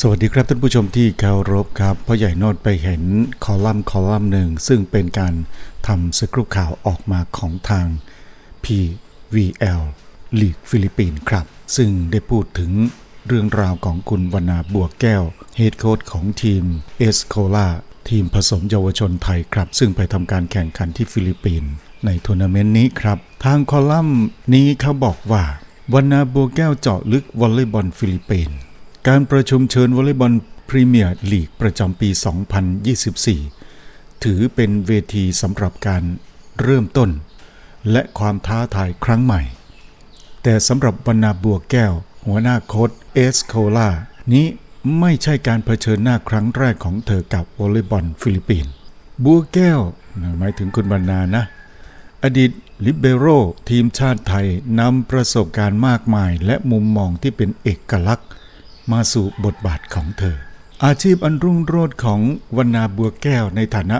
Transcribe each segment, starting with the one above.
สวัสดีครับท่านผู้ชมที่เคารพครับพ่อใหญ่โนดไปเห็นคอลัมน์คอลัมน์หนึ่ง ซึ่งเป็นการทำสครุปข่าวออกมาของทาง PVL ลีกฟิลิปปินส์ครับ ซึ่งได้พูดถึงเรื่องราวของคุณวรรณาบัวแก้วเฮดโค้ชของทีมเอสโคลาทีมผสมเยาวชนไทยครับ ซึ่งไปทำการแข่งขันที่ฟิลิปปินส์ในทัวร์นาเมนต์นี้ครับ ทางคอลัมน์นี้เขาบอกว่าวรรณาบัวแก้วเจาะลึกวอลเลย์บอลฟิลิปปินส์ การประชุมเชิญวอลเลย์บอลพรีเมียร์ลีกประจำปี 2024 ถือเป็นเวทีสำหรับการเริ่มต้น และความท้าทายครั้งใหม่ แต่สำหรับบรรณาบัวแก้ว หัวหน้าโค้ชเอสโคลานี้ไม่ใช่การเผชิญหน้าครั้งแรกของเธอกับวอลเลย์บอลฟิลิปปินส์บัวแก้ว หมายถึงคุณบรรณานะ อดีตลิเบโรทีมชาติไทยนำประสบการณ์มากมาย และมุมมองที่เป็นเอกลักษณ์ มาสู่บทบาทของเธอ อาชีพอันรุ่งโรจน์ของวรรณาบัวแก้วในฐานะ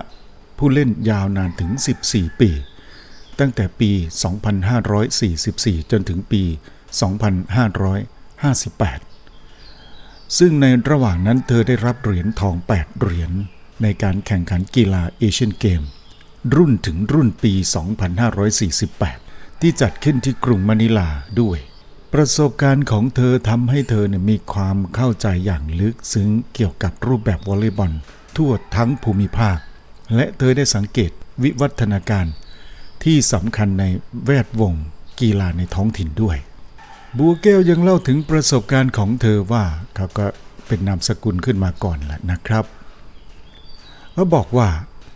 ผู้เล่นยาวนานถึง 14 ปี ตั้งแต่ปี 2544 จนถึงปี 2558 ซึ่งในระหว่างนั้นเธอได้รับเหรียญทอง 8 เหรียญในการแข่งขันกีฬาเอเชียนเกม รุ่นถึงรุ่นปี 2548 ที่จัดขึ้นที่กรุงมะนิลาด้วย ประสบการณ์ของเธอทำให้เธอเนี่ยมีความเข้าใจอย่างลึกซึ้งเกี่ยวกับรูปแบบวอลเลย์บอลทั่วทั้งภูมิภาค และเธอได้สังเกตวิวัฒนาการ ที่สำคัญในแวดวงกีฬาในท้องถิ่นด้วย บัวแก้วยังเล่าถึงประสบการณ์ของเธอว่าเขาก็เป็นนามสกุลขึ้นมาก่อนแหละนะครับเขาบอกว่า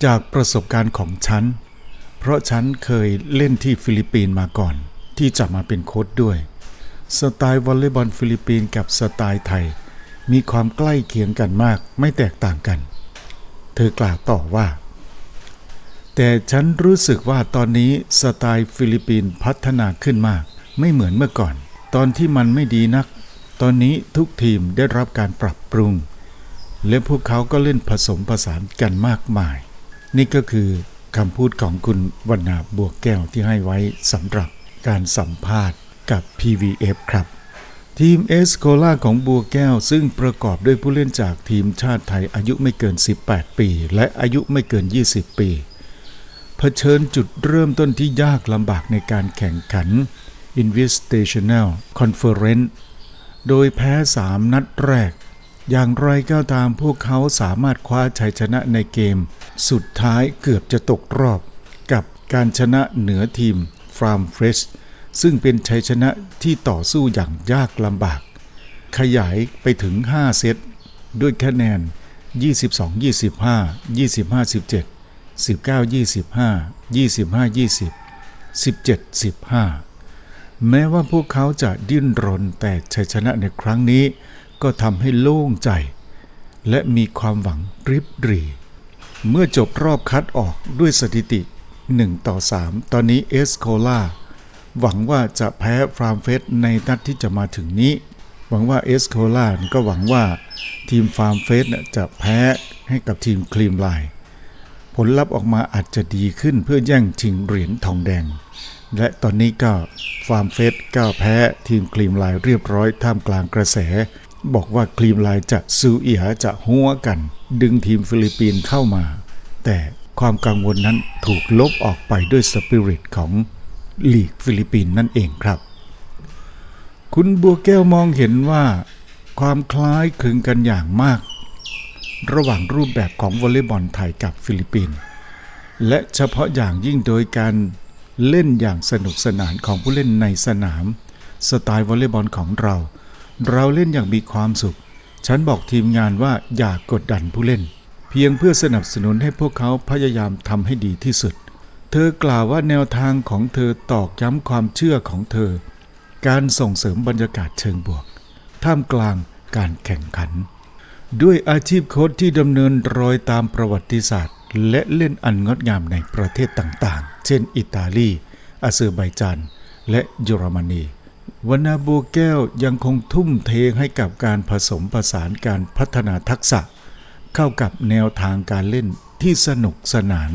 จากประสบการณ์ของฉัน เพราะฉันเคยเล่นที่ฟิลิปปินส์มาก่อน ที่จะมาเป็นโค้ชด้วย สไตล์วอลเลย์บอลฟิลิปปินส์กับสไตล์ไทย มีความใกล้เคียงกันมากไม่แตกต่างกัน เธอกล่าวต่อว่า แต่ฉันรู้สึกว่าตอนนี้สไตล์ฟิลิปปินส์พัฒนาขึ้นมาก ไม่เหมือนเมื่อก่อน ตอนที่มันไม่ดีนัก ตอนนี้ทุกทีมได้รับการปรับปรุง และพวกเขาก็เล่นผสมผสานกันมากมาย นี่ก็คือคำพูดของคุณวรรณาบวกแก้วที่ให้ไว้สำหรับการสัมภาษณ์ กับ PVF ครับ ทีมเอสโคล่าของบัวแก้ว ซึ่งประกอบด้วยผู้เล่นจากทีมชาติไทยอายุไม่เกิน 18 ปี และอายุไม่เกิน 20 ปี เผชิญจุดเริ่มต้นที่ยากลำบากในการแข่งขัน Invitational Conference โดยแพ้ 3 นัดแรก อย่างไรก็ตามพวกเขาสามารถคว้าชัยชนะในเกม สุดท้ายเกือบจะตกรอบ กับการชนะเหนือทีมฟรามเฟรช ซึ่งเป็นชัยชนะที่ต่อสู้อย่างยากลำบาก ขยายไปถึง 5 เซต ด้วยคะแนน 22-25 25-17 19-25 25-20 17-15 แม้ว่าพวกเขาจะดิ้นรนแต่ชัยชนะในครั้งนี้ ก็ทำให้โล่งใจ และมีความหวังริบหรีเมื่อจบรอบคัดออกด้วยสถิติ 1 ต่อ 3 ตอนนี้เอสโคลา หวังว่าจะแพ้ฟรามเฟสในนัดที่จะมาถึงนี้ หวังว่าเอสโคลาก็หวังว่าทีมฟาร์มเฟสจะแพ้ให้กับทีมคลีมไลน์ผลลัพธ์ออกมาอาจจะดีขึ้นเพื่อแย่งชิงเหรียญทองแดง และตอนนี้ก็ฟาร์มเฟสก็แพ้ทีมคลีมไลน์เรียบร้อยท่ามกลางกระแส บอกว่าคลีมไลน์จะซูเอียจะหัวกัน ดึงทีมฟิลิปปินส์เข้ามา แต่ความกังวลนั้นถูกลบออกไปด้วยสปิริตของ ลีกฟิลิปปินส์นั่นเองครับ คุณบัวแก้วมองเห็นว่า ความคล้ายคลึงกันอย่างมาก ระหว่างรูปแบบของวอลเลย์บอลไทยกับฟิลิปปินส์และเฉพาะอย่างยิ่งโดยการเล่นอย่างสนุกสนานของผู้เล่นในสนาม สไตล์วอลเลย์บอลของเรา เราเล่นอย่างมีความสุข ฉันบอกทีมงานว่าอย่ากกดดันผู้เล่น เพียงเพื่อสนับสนุนให้พวกเขาพยายามทำให้ดีที่สุด เธอกล่าวว่าแนวทางของเธอตอกย้ำความเชื่อของเธอ การส่งเสริมบรรยากาศเชิงบวก ท่ามกลางการแข่งขัน ด้วยอาชีพโค้ชที่ดำเนินรอยตามประวัติศาสตร์ และเล่นอันงดงามในประเทศต่างๆ เช่น อิตาลีอาเซอร์ไบจานและเยอรมนีวนาบัวแก้วยังคงทุ่มเทให้กับการผสมผสานการพัฒนาทักษะ เข้ากับแนวทางการเล่นที่สนุกสนาน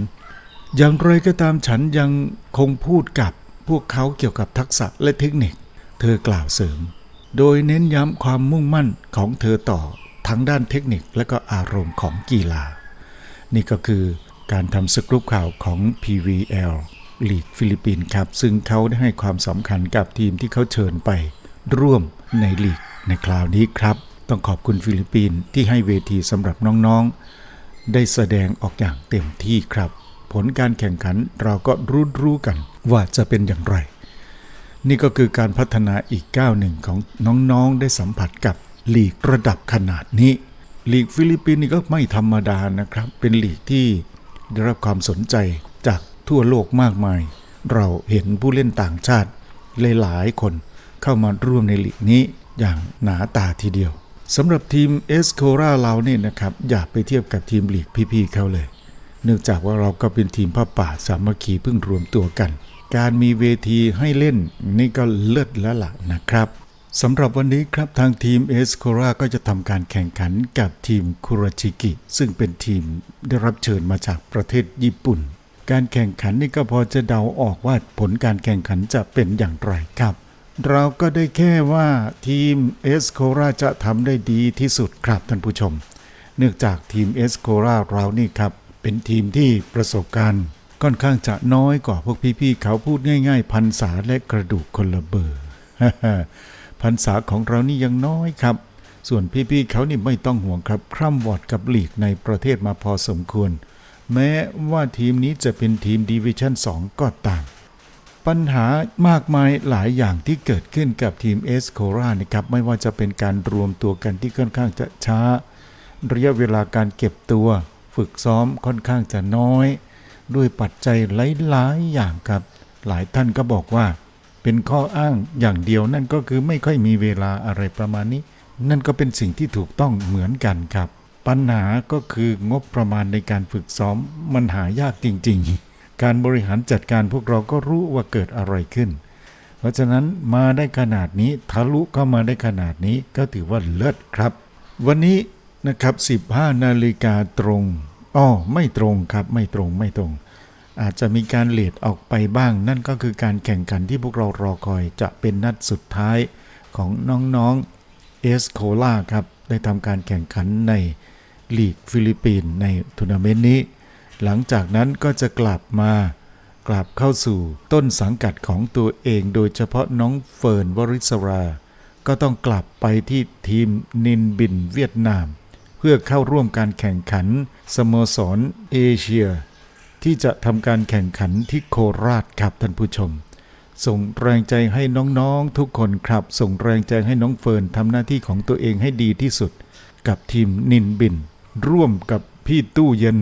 อย่างไรก็ตามฉันยังคงพูดกับพวกเขาเกี่ยวกับทักษะและเทคนิค เธอกล่าวเสริม โดยเน้นย้ำความมุ่งมั่นของเธอต่อทั้งด้านเทคนิคและก็อารมณ์ของกีฬา นี่ก็คือการทำสกรุปข่าวของ PVL ลีกฟิลิปปินส์ครับ ซึ่งเขาได้ให้ความสำคัญกับทีมที่เขาเชิญไป ร่วมในลีกในคราวนี้ครับ ต้องขอบคุณฟิลิปปินส์ที่ให้เวทีสำหรับน้องๆ ได้แสดงออกอย่างเต็มที่ครับ ผลการแข่งขันเราก็รู้รู้กันว่าจะเป็นอย่างไร นี่ก็คือการพัฒนาอีกก้าวหนึ่งของน้องๆได้สัมผัสกับลีกระดับขนาดนี้ลีกฟิลิปปินส์นี่ก็ไม่ธรรมดานะครับ เป็นลีกที่ได้รับความสนใจจากทั่วโลกมากมาย เราเห็นผู้เล่นต่างชาติหลายๆคนเข้ามาร่วมในลีกนี้อย่างหนาตาทีเดียวสำหรับทีมเอสโคราเราเนี่ยนะครับ อย่าไปเทียบกับทีมลีกพี่ๆเขาเลย เนื่องจากว่าเราก็เป็นทีมผ้าป่าสามัคคีเพิ่งรวมตัวกัน การมีเวทีให้เล่นนี่ก็เลิศแล้วล่ะนะครับสำหรับวันนี้ครับทางทีมเอสโคราก็จะทำการแข่งขันกับทีมคุราชิกิ ซึ่งเป็นทีมได้รับเชิญมาจากประเทศญี่ปุ่น การแข่งขันนี่ก็พอจะเดาออกว่าผลการแข่งขันจะเป็นอย่างไรครับ เราก็ได้แค่ว่าทีมเอสโคราจะทำได้ดีที่สุดครับท่านผู้ชม เนื่องจากทีมเอสโคราเรานี่ครับ เป็นทีมที่ประสบการณ์ค่อนข้างจะน้อยกว่าพวกพี่ๆเขาพูดง่าย ๆ พันษาและกระดูกคนละเบอร์พันษาของเรานี่ยังน้อยครับ ส่วนพี่ๆเขานี่ไม่ต้องห่วงครับ คร่ำวอดกับลีกในประเทศมาพอสมควร แม้ว่าทีมนี้จะเป็นทีมดิวิชั่น 2 ก็ตาม ปัญหามากมายหลายอย่างที่เกิดขึ้นกับทีมเอสโครานะครับ ไม่ว่าจะเป็นการรวมตัวกันที่ค่อนข้างจะช้า ระยะเวลาการเก็บตัว ฝึกซ้อมค่อนข้างจะน้อย ด้วยปัจจัยหลายๆอย่างครับ หลายท่านก็บอกว่า เป็นข้ออ้างอย่างเดียวนั่นก็คือไม่ค่อยมีเวลาอะไรประมาณนี้ นั่นก็เป็นสิ่งที่ถูกต้องเหมือนกันครับ ปัญหาก็คืองบประมาณในการฝึกซ้อมมันหายากจริง ๆ การบริหารจัดการพวกเราก็รู้ว่าเกิดอะไรขึ้น เพราะฉะนั้นมาได้ขนาดนี้ทะลุเข้ามาได้ขนาดนี้ก็ถือว่าเลิศครับ วันนี้ นะครับ 15 นาฬิกาตรงอ้อไม่ตรงครับไม่ตรงไม่ตรง อาจจะมีการเลทออกไปบ้าง นั่นก็คือการแข่งขันที่พวกเรารอคอยจะเป็นนัดสุดท้ายของน้องๆเอสโคลาครับ ได้ทำการแข่งขันในลีกฟิลิปปินส์ในทัวร์นาเมนต์นี้ หลังจากนั้นก็จะกลับมากลับเข้าสู่ต้นสังกัดของตัวเอง โดยเฉพาะน้องเฟิร์นวริศรา ก็ต้องกลับไปที่ทีมนินบินเวียดนาม พื่อเข้าร่วมการแข่งขันสโมสรเอเชีย ที่จะทำการแข่งขันที่โคราชครับท่านผู้ชม ส่งแรงใจให้น้องๆทุกคนครับ ส่งแรงใจให้น้องเฟิร์นทำหน้าที่ของตัวเองให้ดีที่สุด กับทีมนินบิน ร่วมกับพี่ตู้เย็น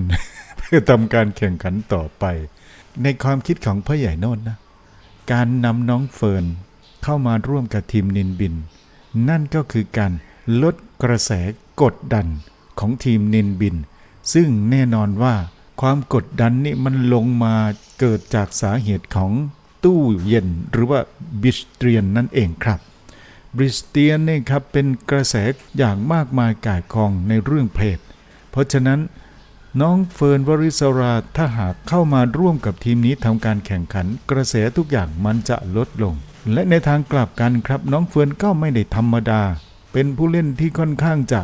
เพื่อทำการแข่งขันต่อไป ในความคิดของพ่อใหญ่โนนนะ การนำน้องเฟิร์นเข้ามาร่วมกับทีมนินบิน นั่นก็คือการลดกระแสกดดัน ของทีมนินบิน ซึ่งแน่นอนว่าความกดดันนี่มันลงมาเกิดจากสาเหตุของตู้เย็นหรือว่าบิสเตรียนนั่นเองครับบริสเตียนเนี่ยครับเป็นกระแสอย่างมากมายก่ายกองในเรื่องเพศเพราะฉะนั้นน้องเฟิร์นวริศราถ้าหากเข้ามาร่วมกับทีมนี้ทำการแข่งขัน กระแสทุกอย่างมันจะลดลง และในทางกลับกันครับน้องเฟิร์นก็ไม่ได้ธรรมดา เป็นผู้เล่นที่ค่อนข้างจะ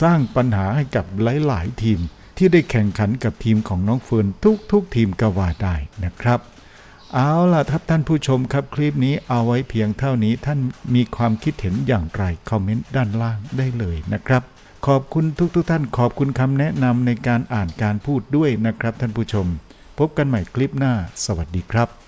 สร้างปัญหาให้กับหลาย ๆ ทีมที่ได้แข่งขันกับทีมของน้องเฟิร์นทุก ๆ ทีมก็ว่าได้นะครับ เอาล่ะครับท่านผู้ชมครับคลิปนี้เอาไว้เพียงเท่านี้ท่านมีความคิดเห็นอย่างไรคอมเมนต์ด้านล่างได้เลยนะครับขอบคุณทุกๆทท่าน ขอบคุณคำแนะนำในการอ่านการพูดด้วยนะครับท่านผู้ชม พบกันใหม่คลิปหน้า สวัสดีครับ